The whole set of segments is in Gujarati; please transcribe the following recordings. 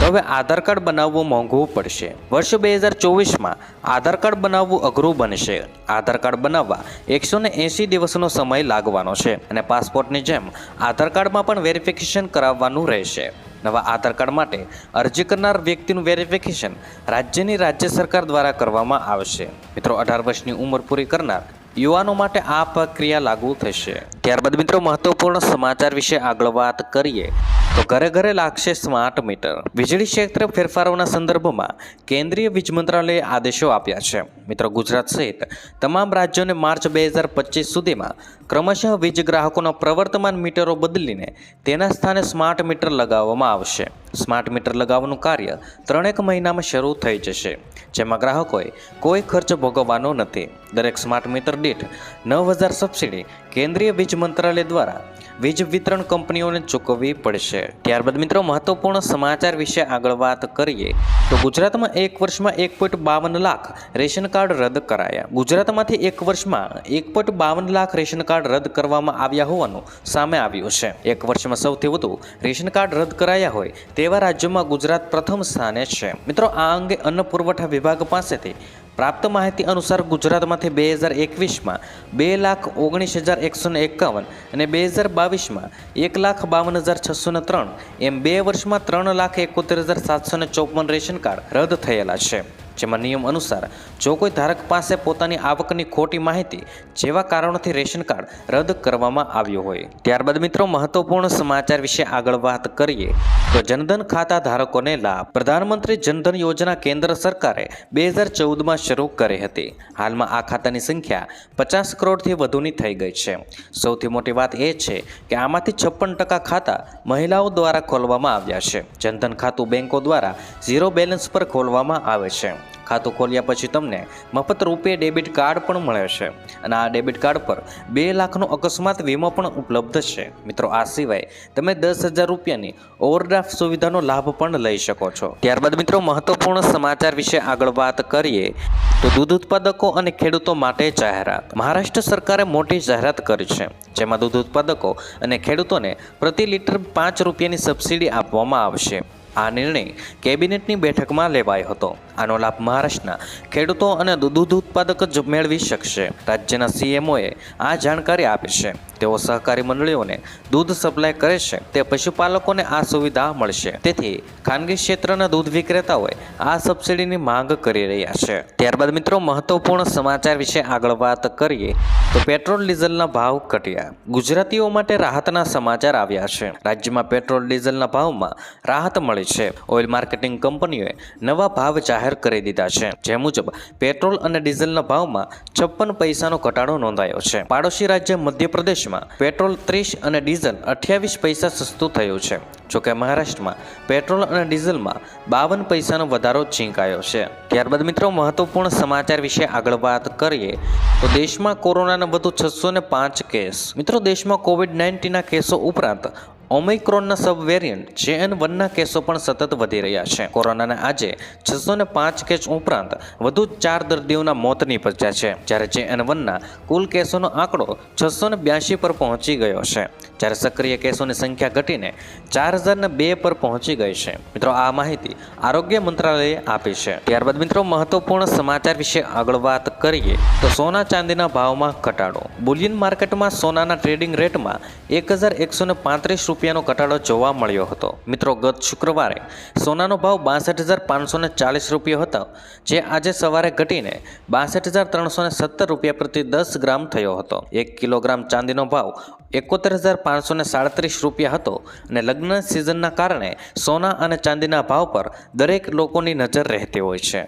તો હવે આધાર કાર્ડ બનાવવું મોંઘું પડશે. વર્ષ બે હજાર ચોવીસમાં આધાર કાર્ડ બનાવવું અઘરું બનશે. આધાર કાર્ડ બનાવવા એકસો ને એંસી દિવસનો સમય લાગવાનો છે અને પાસપોર્ટની જેમ આધાર કાર્ડમાં પણ વેરિફિકેશન કરાવવાનું રહેશે. નવા આધાર કાર્ડ માટે અરજી કરનાર વ્યક્તિનું વેરિફિકેશન રાજ્યની રાજ્ય સરકાર દ્વારા કરવામાં આવશે. મિત્રો, અઢાર વર્ષની ઉંમર પૂરી કરનાર યુવાનો માટે આ પ્રક્રિયા લાગુ થશે. ત્યારબાદ મિત્રો, મહત્વપૂર્ણ સમાચાર વિશે આગળ વાત કરીએ. તો ઘરે ઘરે લાગશે સ્માર્ટ મીટર વીજળી ક્ષેત્રે ફેરફારોના સંદર્ભમાં કેન્દ્રીય વીજ મંત્રાલયે આદેશો આપ્યા છે. મિત્રો, ગુજરાત સહિત તમામ રાજ્યોને માર્ચ બે હજાર પચીસ સુધીમાં ક્રમશઃ વીજ ગ્રાહકોના પ્રવર્તમાન મીટરો બદલીને તેના સ્થાને સ્માર્ટ મીટર લગાવવામાં આવશે. સ્માર્ટ મીટર લગાવવાનું કાર્ય ત્રણેક મહિનામાં શરૂ થઈ જશે, જેમાં ગ્રાહકોએ કોઈ ખર્ચ ભોગવવાનો નથી. દરેક સ્માર્ટ મીટર દીઠ નવ હજાર સબસિડી કેન્દ્રીય વીજ મંત્રાલય દ્વારા વીજ વિતરણ કંપનીઓને ચૂકવવી પડશે. ત્યારબાદ મિત્રો, મહત્વપૂર્ણ સમાચાર વિશે આગળ વાત કરીએ તો ગુજરાતમાં એક વર્ષમાં એક પોઈન્ટ બાવન લાખ રેશન કાર્ડ રદ કરાયા. ગુજરાતમાંથી એક વર્ષમાં એક પોઈન્ટ બાવન લાખ રેશન કાર્ડ રદ કરવામાં આવ્યા હોવાનું સામે આવ્યું છે. એક વર્ષમાં સૌથી વધુ રેશન કાર્ડ રદ કરાયા હોય તેવા રાજ્યોમાં ગુજરાત પ્રથમ સ્થાને છે. મિત્રો, આ અંગે અન્ન પુરવઠા વિભાગ પાસેથી પ્રાપ્ત માહિતી અનુસાર ગુજરાતમાંથી બે હજાર એકવીસમાં બે લાખ ઓગણીસ હજાર એકસો ને એકાવન અને બે હજાર બાવીસમાં એક લાખ બાવન હજાર છસો ને ત્રણ એમ બે વર્ષમાં ત્રણ લાખ એકોતેર હજાર સાતસો ને ચોપન રેશન કાર્ડ રદ થયેલા છે. જેમાં નિયમ અનુસાર જો કોઈ ધારક પાસે પોતાની આવકની ખોટી માહિતી જેવા કારણોથી રેશન કાર્ડ રદ કરવામાં આવ્યું હોય. ત્યારબાદ મિત્રો, મહત્વપૂર્ણ સમાચાર વિશે આગળ વાત કરીએ તો જનધન ખાતા ધારકોને લાભ. પ્રધાનમંત્રી જનધન યોજના કેન્દ્ર સરકારે બે હજાર ચૌદમાં શરૂ કરી હતી. હાલમાં આ ખાતાની સંખ્યા પચાસ કરોડથી વધુની થઈ ગઈ છે. સૌથી મોટી વાત એ છે કે આમાંથી છપ્પન ટકા ખાતા મહિલાઓ દ્વારા ખોલવામાં આવ્યા છે. જનધન ખાતું બેંકો દ્વારા ઝીરો બેલેન્સ પર ખોલવામાં આવે છે. ખાતું ખોલ્યા પછી તમને મફત રૂપે ડેબિટ કાર્ડ પણ મળે છે. અને આ ડેબિટ કાર્ડ પર બે લાખનો અકસ્માત વીમો પણ ઉપલબ્ધ છે. મિત્રો, આ સિવાય તમે દસ હજાર રૂપિયાની ઓવરડ્રાફ્ટ સુવિધાનો લાભ પણ લઈ શકો છો. ત્યારબાદ મિત્રો, મહત્વપૂર્ણ સમાચાર વિશે આગળ વાત કરીએ તો દૂધ ઉત્પાદકો અને ખેડૂતો માટે જાહેરાત. મહારાષ્ટ્ર સરકારે મોટી જાહેરાત કરી છે, જેમાં દૂધ ઉત્પાદકો અને ખેડૂતોને પ્રતિ લીટર પાંચ રૂપિયાની સબસિડી આપવામાં આવશે. આ નિર્ણય કેબિનેટની બેઠકમાં લેવાયો હતો. આનો લાભ મહારાષ્ટ્રના ખેડૂતો અને દૂધ ઉત્પાદક જ મેળવી શકશે. રાજ્યના સીએમઓએ આ જાણકારી આપી છે. તેઓ સહકારી મંડળીઓને દૂધ સપ્લાય કરે છે, તે પશુપાલકોને આ સુવિધા મળશે. તેથી ખાનગી ક્ષેત્રના દૂધ વિક્રેતાઓએ આ સબસિડીની માંગ કરી રહ્યા છે. ત્યારબાદ મિત્રો, મહત્વપૂર્ણ સમાચાર વિશે આગળ વાત કરીએ તો પેટ્રોલ ડીઝલના ભાવ ઘટ્યા. ગુજરાતીઓ માટે રાહતના સમાચાર આવ્યા છે. રાજ્યમાં પેટ્રોલ ડીઝલના ભાવમાં રાહત મળી છે. ઓઇલ માર્કેટિંગ કંપનીઓએ નવા ભાવ જાહેર કરી દીધા છે. જે મુજબ, પેટ્રોલ અને ડીઝલના ભાવમાં છપ્પન પૈસાનો ઘટાડો નોંધાયો છે. પાડોશી રાજ્ય મધ્યપ્રદેશમાં પેટ્રોલ ત્રીસ અને ડીઝલ અઠ્યાવીસ પૈસા સસ્તું થયું છે. જોકે મહારાષ્ટ્રમાં પેટ્રોલ અને ડીઝલમાં બાવન પૈસાનો વધારો ચીંકાયો છે. ત્યારબાદ મિત્રો મહત્વપૂર્ણ સમાચાર વિશે આગળ વાત કરીએ તો દેશમાં કોરોનાના વધુ છસો ને પાંચ કેસ. મિત્રો દેશમાં કોવિડ નાઇન્ટીનના કેસો ઉપરાંત ઓમિક્રોનના સબ વેરિયન્ટ જે એન વનના કેસો પણ સતત વધી રહ્યા છે. કોરોનાના આજે છસો ને પાંચ કેસ ઉપરાંત વધુ ચાર દર્દીઓના મોત નીપજ્યા છે. જ્યારે જે એન વનના કુલ કેસોનો આંકડો છસો ને બ્યાસી પર પહોંચી ગયો છે. જ્યારે સક્રિય કેસોની સંખ્યા ઘટીને ચાર હજારને બે પર પહોંચી ગઈ છે. મિત્રો, આ માહિતી આરોગ્ય મંત્રાલયે આપી છે. ત્યારબાદ મિત્રો, મહત્વપૂર્ણ સમાચાર વિશે આગળ વાત કરીએ તો સોના ચાંદીના ભાવમાં ઘટાડો. બુલિયન માર્કેટમાં સોનાના ટ્રેડિંગ રેટમાં એક હજાર એકસો પાંત્રીસ રૂપિયાનો ઘટાડો જોવા મળ્યો હતો. મિત્રો, ગત શુક્રવારે સોનાનો ભાવ બાસઠ હજાર પાંચસો ચાલીસ રૂપિયો હતો, જે આજે સવારે ઘટીને બાસઠ હજાર ત્રણસો સત્તર રૂપિયા પ્રતિ દસ ગ્રામ થયો હતો. એક કિલોગ્રામ ચાંદીનો ભાવ એકોતેર હજાર પાંચસો સાડત્રીસ રૂપિયા હતો અને લગ્ન સિઝનના કારણે સોના અને ચાંદીના ભાવ પર દરેક લોકોની નજર રહેતી હોય છે.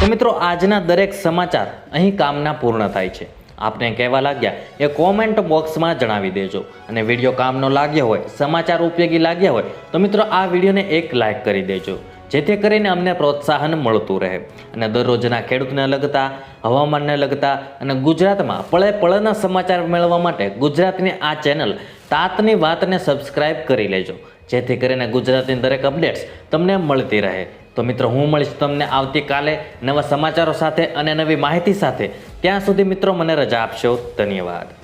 તો મિત્રો, આજના દરેક સમાચાર અહીં કામના પૂર્ણ થાય છે. આપને કહેવા લાગ્યા એ કોમેન્ટ બોક્સમાં જણાવી દેજો. અને વીડિયો કામનો લાગ્યો હોય, સમાચાર ઉપયોગી લાગ્યા હોય, તો મિત્રો આ વિડીયોને એક લાઇક કરી દેજો. જેથી કરીને અમને પ્રોત્સાહન મળતું રહે. અને દરરોજના ખેડૂતને લગતા, હવામાનને લગતા અને ગુજરાતમાં પળે પળના સમાચાર મેળવવા માટે ગુજરાતની આ ચેનલ તાતની વાતને સબસ્ક્રાઇબ કરી લેજો. જેથી કરીને ગુજરાતની દરેક અપડેટ્સ તમને મળતી રહે. તો મિત્રો, હું મળીશ તમને આવતીકાલે નવા સમાચારો સાથે અને નવી માહિતી સાથે. ત્યાં સુધી મિત્રો, મને રજા આપશો. ધન્યવાદ.